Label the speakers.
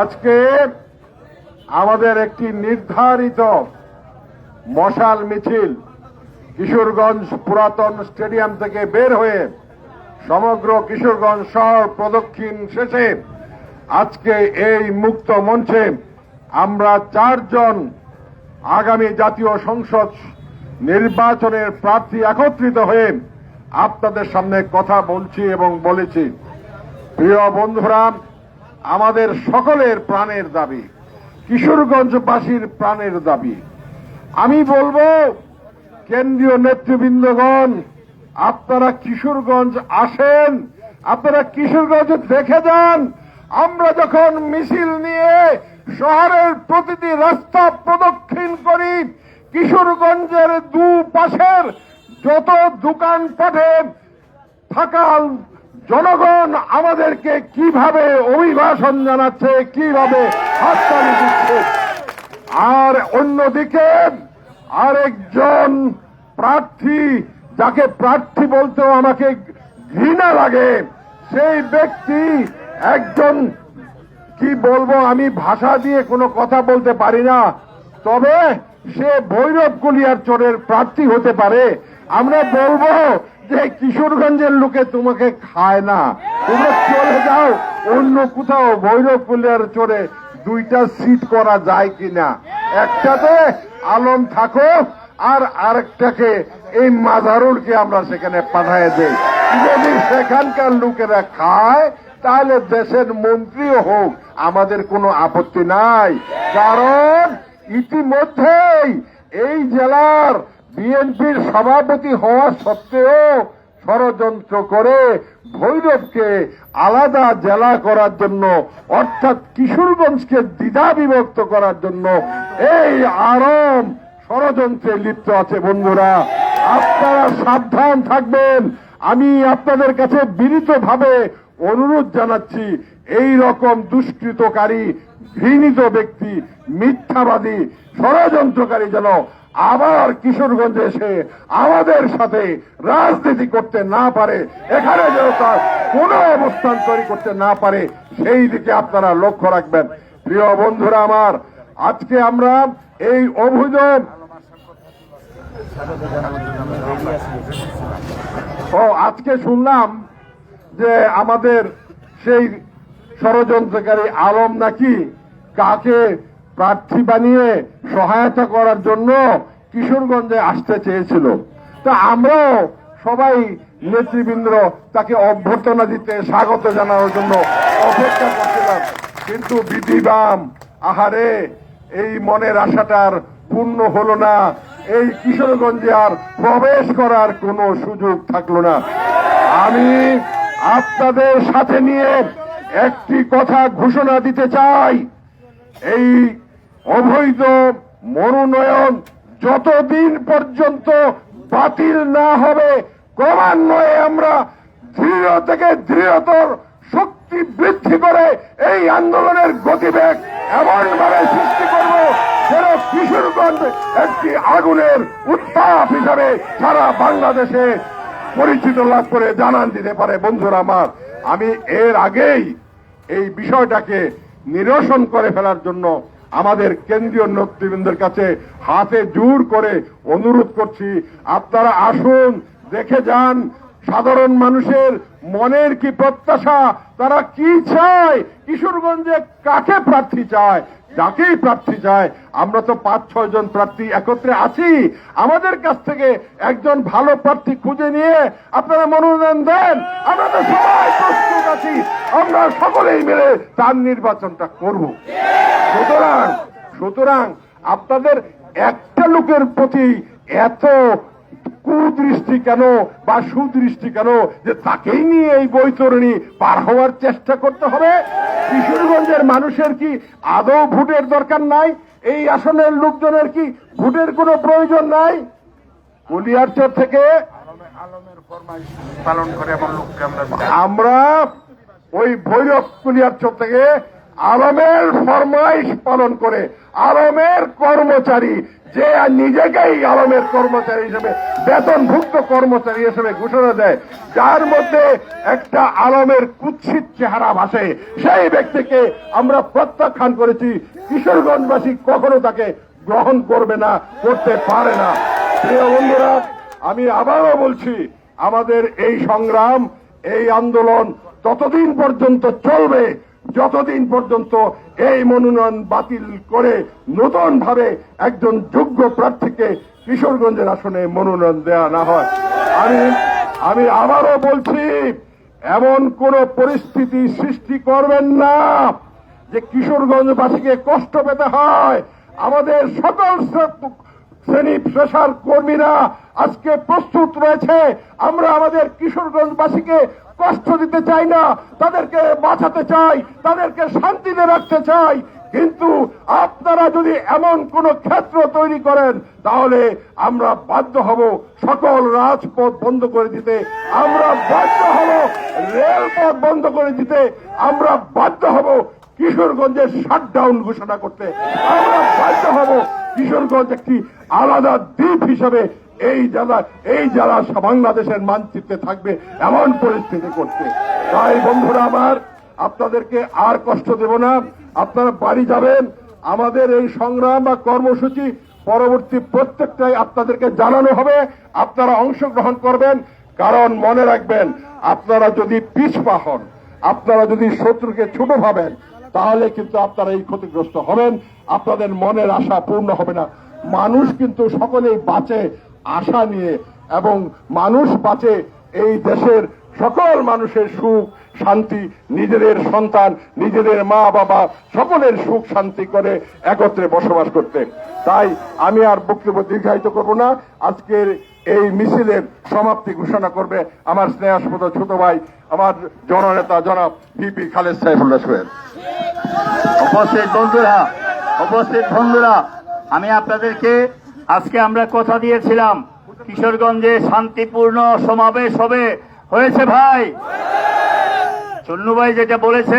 Speaker 1: আজকে আমাদের একটি নির্ধারিত মশাল মিছিল কিশোরগঞ্জ পুরাতন স্টেডিয়াম থেকে বের হয়ে সমগ্র কিশোরগঞ্জ শহর প্রদক্ষিণ শেষে আজকে এই মুক্ত মঞ্চে আমরা চারজন আগামী জাতীয় সংসদ নির্বাচনের প্রার্থী একত্রিত হয়ে আপনাদের সামনে কথা বলছি এবং বলেছি। প্রিয় বন্ধুরা আমাদের সকলের প্রাণের দাবি, কিশোরগঞ্জবাসীর প্রাণের দাবি। আমি বলব, কেন্দ্রীয় নেতৃবৃন্দগণ, আপনারা কিশোরগঞ্জ আসেন, আপনারা কিশোরগঞ্জ দেখে যান। আমরা যখন মিছিল নিয়ে শহরের প্রতিটি রাস্তা প্রদক্ষিণ করি, কিশোরগঞ্জের দু পাশের যত দোকানপাটে থাকা জনগণ আমাদেরকে কীভাবে অভিভাষণ জানাচ্ছে, কীভাবে হাততালি দিচ্ছে? আর অন্যদিকে আরেকজন প্রার্থী, যাকে প্রার্থী বলতেও আমাকে ঘৃণা লাগে, সেই ব্যক্তি একজন, কি বলব, আমি ভাষা দিয়ে কোনো কথা বলতে পারি না, তবে সে ভৈরব কুলিয়ার চোরের প্রার্থী হতে পারে। আমরা বলব যে কিশোরগঞ্জের লোকে তোমাকে খায় না। তোমরা চলে যাও, অন্য কোথাও ভৈরব চোরে দুইটা সিট করা যায় কিনা। একটাতে আলম থাকো, আর আরেকটাকে এই মাজারুলকে আমরা সেখানে পাঠায় দেই। যদি সেখানকার লোকেরা খায়, তাহলে দেশের মন্ত্রীও হোক, আমাদের কোনো আপত্তি নাই। কারণ ইতিমধ্যেই এই জেলার বিএনপির সভাপতি হওয়া সত্ত্বেও ষড়যন্ত্র করে ভৈরবকে আলাদা জেলা করার জন্য, অর্থাৎ কিশোরগঞ্জকে দ্বিধা বিভক্ত করার জন্য এই আরম ষড়যন্ত্রে লিপ্ত আছে বন্ধুরা। আপনারা সাবধান থাকবেন। আমি আপনাদের কাছে বিনীতভাবে অনুরোধ জানাচ্ছি, এই রকম দুষ্কৃতকারী, ঘৃণিত ব্যক্তি, মিথ্যাবাদী, ষড়যন্ত্রকারী যেন আবার কিশোরগঞ্জে এসে আমাদের সাথে রাজনীতি করতে না পারে, এখানে যেন তার কোন অবস্থান তৈরি করতে না পারে, সেই দিকে আপনারা লক্ষ্য রাখবেন। প্রিয় বন্ধুরা আমার, আজকে আমরা এই অভিযোগ ও, আজকে শুনলাম যে আমাদের সেই ষড়যন্ত্রকারী আলম নাকি কাকে প্রার্থী বানিয়ে সহায়তা করার জন্য কিশোরগঞ্জে আসতে চেয়েছিল। তা আমরাও সবাই নেতৃবৃন্দ তাকে অভ্যর্থনা দিতে স্বাগত জানানোর জন্য অপেক্ষা করছিলাম। কিন্তু বিধি বাম, আহারে, এই মনের আশাটার পূর্ণ হলো না। এই কিশোরগঞ্জে আর প্রবেশ করার কোনো সুযোগ থাকল না। আমি আপনাদের সাথে নিয়ে একটি কথা ঘোষণা দিতে চাই। এই অবৈধ মনোনয়ন যতদিন পর্যন্ত বাতিল না হবে, ক্রমান্বয়ে আমরা দৃঢ় থেকে দৃঢ়তর শক্তি বৃদ্ধি করে এই আন্দোলনের গতিবেগ এমন ভাবে সৃষ্টি করব যেন কিশোরগঞ্জ একটি আগুনের উত্তাপ হিসাবে সারা বাংলাদেশে পরিচিত লাভ করে জানান দিতে পারে। বন্ধুরা আমার, আমি এর আগেই এই বিষয়টাকে নিরসন করে ফেলার জন্য আমাদের কেন্দ্রীয় নেতৃবৃন্দের কাছে হাতে জোর করে অনুরোধ করছি, আপনারা আসুন, দেখে যান, সাধারণ মানুষের মনের কি প্রত্যাশা? তারা কি চায়? কিশোরগঞ্জে কাকে প্রার্থী চায়? যাকেই প্রার্থী চায়? আমরা তো পাঁচ, ছয় জন প্রার্থী একত্রে আছি। আমাদের কাছ থেকে একজন ভালো প্রার্থী খুঁজে নিয়ে আপনারা মনোনয়ন দেন। আমরা তো সবাই প্রস্তুত আছি। আমরা সকলেই মিলে তার নির্বাচনটা করব। সুতরাং সুতরাং আপনাদের একটা লোকের প্রতি এত কুদৃষ্টি কেন বা সুদৃষ্টি কেন যে তাকেই নিয়ে এই বৈতরণী পার হওয়ার চেষ্টা করতে হবে? কিশোরগঞ্জের মানুষের কি আদৌ ভোটের দরকার নাই? এই আসনের লোকজনের কি ভোটের কোনো প্রয়োজন নাই? কুলিয়ারচর থেকে
Speaker 2: পালন করে আমরা
Speaker 1: ওই ভৈরব কুলিয়ারচর থেকে আলমের ফরমাইশ পালন করে, আলমের কর্মচারী যে নিজেকেই আলমের কর্মচারী হিসেবে, বেতনভুক্ত কর্মচারী হিসেবে ঘোষণা দেয়, যার মধ্যে একটা আলমের কুৎসিত চেহারা ভাসে। সেই ব্যক্তিকে আমরা প্রত্যাখ্যান করেছি, কিশোরগঞ্জবাসী কখনো তাকে গ্রহণ করবে না, করতে পারে না। প্রিয় বন্ধুরা, আমি আবারও বলছি, আমাদের এই সংগ্রাম, এই আন্দোলন ততদিন পর্যন্ত চলবে। যতদিন পর্যন্ত এই মনোনয়ন বাতিল করে নতুন ভাবে একজন যোগ্য প্রার্থীকে কিশোরগঞ্জের আসনে মনোনয়ন দেওয়া না হয়, আমি আমি আবারও বলছি, এমন কোন পরিস্থিতি সৃষ্টি করবেন না যে কিশোরগঞ্জবাসীকে কষ্ট পেতে হয়। আমাদের সকল শ্রেণি পেশার কর্মীরা আজকে প্রস্তুত রয়েছে। আমরা আমাদের কিশোরগঞ্জবাসীকে কষ্ট দিতে চাই না, তাদেরকে বাঁচাতে চাই, তাদেরকে শান্তিতে রাখতে চাই। কিন্তু আপনারা যদি এমন কোন ক্ষেত্র তৈরি করেন, তাহলে আমরা বাধ্য হব সকল রাজপথ বন্ধ করে দিতে। আমরা বাধ্য হব রেলপথ বন্ধ করে দিতে। আমরা বাধ্য হব কিশোরগঞ্জের শাটডাউন ঘোষণা করতে। আমরা বাধ্য হব কিশোরগঞ্জ একটি আলাদা দ্বীপ হিসেবে এই জেলা এই জেলা বাংলাদেশের মানচিত্রে থাকবে এমন পরিস্থিতি করতে। তাই বন্ধুরা আমার, আপনাদেরকে আর কষ্ট দেব না। আপনারা বাড়ি যাবেন, আমাদের এই সংগ্রাম বা কর্মসূচি পরবর্তী প্রত্যেকটাই আপনাদেরকে জানানো হবে। আপনারা অংশগ্রহণ করবেন, কারণ মনে রাখবেন, আপনারা যদি পিছপা হন, আপনারা যদি শত্রুকে ছোট ভাবেন, তাহলে কিন্তু আপনারা এই ক্ষতিগ্রস্ত হবেন। আপনাদের মনের আশা পূর্ণ হবে না। মানুষ কিন্তু সকলেই বাঁচে আশা নিয়ে এবং মানুষ বাঁচে এই দেশের সকল মানুষের সুখ, শান্তি, নিজেদের সন্তান, নিজেদের মা, বাবা, সকলের সুখ, শান্তি করে একত্রে বসবাস করতে। তাই আমি আর বক্তব্য দীর্ঘায়িত করব না। আজকের এই মিছিলের সমাপ্তি ঘোষণা করবে আমার স্নেহাস্পদ ছোট ভাই, আমার জননেতা জনাব ভিপি খালেদ সাইফুল্লাহ সোহেল।
Speaker 3: উপস্থিত বন্ধুরা উপস্থিত বন্ধুরা, আমি আপনাদেরকে আজকে আমরা কথা দিয়েছিলাম, কিশোরগঞ্জে শান্তিপূর্ণ সমাবেশ হবে। হয়েছে ভাই? চন্নু ভাই যেটা বলেছে